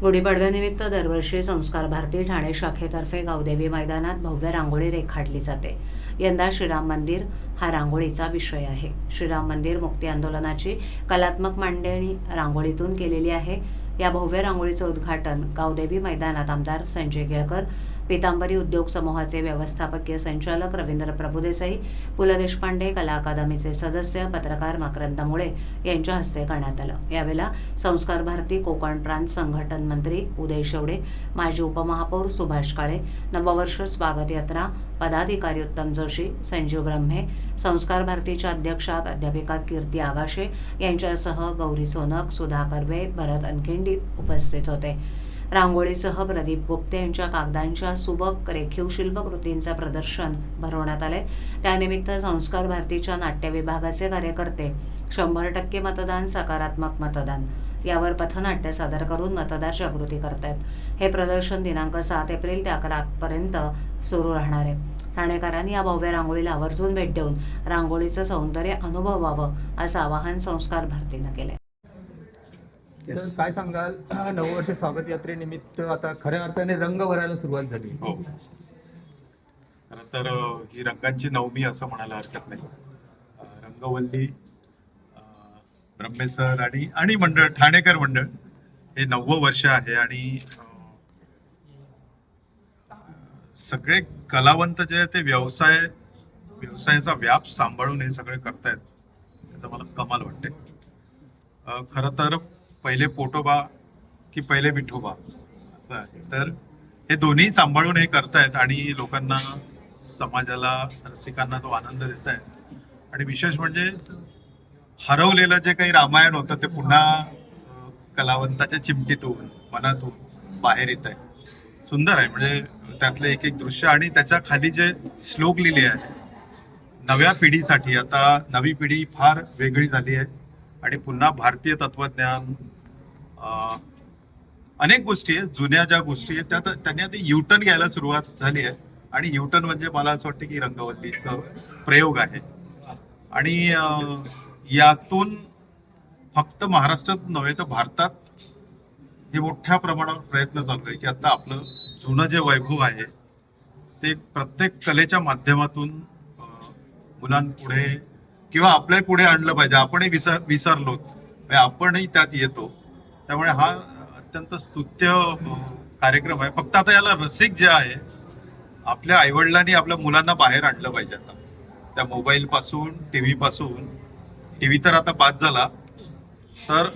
गुढीपाडव्यानिमित्त दरवर्षी संस्कार भारती ठाणे शाखेतर्फे गावदेवी मैदानात भव्य रांगोळी रेखाटली जाते. यंदा श्रीराम मंदिर हा रांगोळीचा विषय आहे. श्रीराम मंदिर मुक्ती आंदोलनाची कलात्मक मांडणी रांगोळीतून केलेली आहे. या भव्य रांगोळीचं उद्घाटन गावदेवी मैदानात आमदार संजय केळकर पितांबरी उद्योग समूहाचे व्यवस्थापकीय संचालक रवींद्र प्रभुदेसाई पु ल देशपांडे कला अकादमीचे सदस्य पत्रकार मकरंद मुळे यांच्या हस्ते करण्यात आलं. यावेळेला संस्कार भारती कोकण प्रांत संघटन मंत्री उदय शेवडे माजी उपमहापौर सुभाष काळे नववर्ष स्वागत यात्रा पदाधिकारी उत्तम जोशी संजीव ब्रह्मे संस्कार भारतीच्या अध्यक्षा प्राध्यापिका कीर्ती आगाशे यांच्यासह गौरी सोनक सुधा कर्वे भरत अनखिंडी उपस्थित होते. रांगोळीसह प्रदीप गुप्ते यांच्या कागदांच्या सुबक रेखीव शिल्पकृतींचं प्रदर्शन भरवण्यात आले. त्यानिमित्त संस्कार भारतीच्या नाट्य विभागाचे कार्यकर्ते शंभर टक्के मतदान सकारात्मक मतदान. यावर पथनाट्य सादर करून मतदार जागृती करतायत. हे प्रदर्शन दिनांक सात एप्रिल ते अकरा पर्यंत सुरू राहणार आहे. ठाणेकरांनी या भव्य रांगोळीला आवर्जून भेट देऊन रांगोळीचं सौंदर्य अनुभवावं असं आवाहन संस्कार भारतीनं केलंय. काय सांगाल? नववर्ष स्वागत यात्रेनिमित्त आता खऱ्या अर्थाने रंग भरायला सुरुवात झाली. हो. खरं तर ही रंगांची नवमी असं म्हणायला हरकत नाही. रंगवल्ली ब्रह्मे सर आणि आणि मंडळ ठाणेकर मंडळ. हे नववं वर्ष आहे आणि सगळे कलावंत जे आहेत ते व्यवसाय व्यवसायाचा व्याप सांभाळून हे सगळे करतायत. त्याचं मला कमाल वाटते खर खरं तर पहिले पोटोबा की पहिले विठोबा? असं आहे. तर हे दोन्ही सांभाळून हे करतायत आणि लोकांना समाजाला रसिकांना तो आनंद देत आहेत आणि विशेष म्हणजे हरवलेलं जे काही रामायण होतं ते पुन्हा कलावंताच्या चिमटीतून मनातून बाहेर येत आहे सुंदर आहे म्हणजे त्यातले एक एक दृश्य आणि त्याच्याखाली जे श्लोक लिहिले आहेत नव्या पिढीसाठी आता नवी पिढी फार वेगळी झाली आहे. आणि पुन्हा भारतीय तत्वज्ञान अनेक गोष्टी आहेत जुन्या ज्या गोष्टी आहेत त्यात त्यांनी आता युटर्न घ्यायला सुरुवात झाली आहे. आणि युटर्न म्हणजे मला असं वाटतं की रंगवल्लीचा प्रयोग आहे. आणि यातून फक्त महाराष्ट्रात नव्हे तर भारतात हे मोठ्या प्रमाणावर प्रयत्न चालू आहे की आता आपलं जुनं जे वैभव आहे ते प्रत्येक कलेच्या माध्यमातून मुलांपुढे किंवा आपल्या पुढे आणलं पाहिजे. आपणही विसर विसरलो म्हणजे आपणही त्यात येतो. त्यामुळे हा अत्यंत स्तुत्य कार्यक्रम आहे. फक्त आता याला रसिक जे आहे आपल्या आईवडिलांनी आपल्या मुलांना बाहेर आणलं पाहिजे आता. त्या मोबाईल पासून टीव्ही पासून टीव्ही तर आता बाद झाला. तर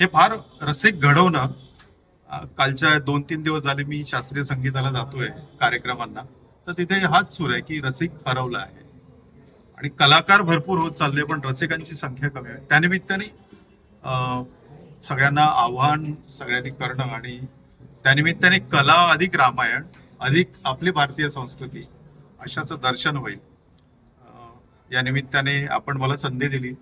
हे फार रसिक घडवणं कालच्या दोन तीन दिवस झाले मी शास्त्रीय संगीताला जातोय कार्यक्रमांना. तर तिथे हाच सूर आहे की रसिक हरवला आहे. आणि कलाकार भरपूर होत चालले पण रसिकांची संख्या कमी आहे. त्यानिमित्ताने सगळ्यांना आव्हान सगळ्यांनी करणं आणि त्यानिमित्ताने कला अधिक रामायण अधिक आपली भारतीय संस्कृती अशाचं दर्शन होईल. या निमित्ताने आपण मला संधी दिली.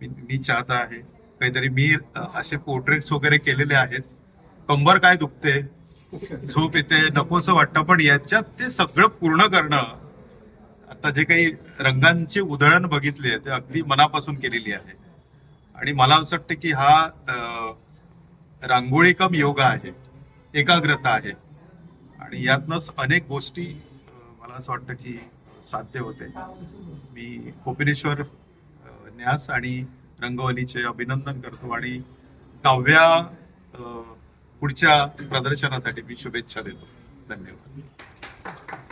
मी मी चाहता आहे. काहीतरी मी असे पोर्ट्रेट्स वगैरे केलेले आहेत. कंबर काय दुखते? झोप येते नकोसं वाटतं. पण याच्यात ते सगळं पूर्ण करणं आता जे काही रंगांची उधळण बघितली आहे ते अगदी मनापासून केलेली आहे. आणि मला असं वाटतं की हा रांगोळी कम योगा आहे. एकाग्रता आहे. आणि यातनंच अनेक गोष्टी मला असं वाटतं की साध्य होते. मी कोपिनेश्वर न्यास आणि रंगवलीचे अभिनंदन करतो आणि काव्या पुढच्या प्रदर्शनासाठी मी शुभेच्छा देतो. धन्यवाद.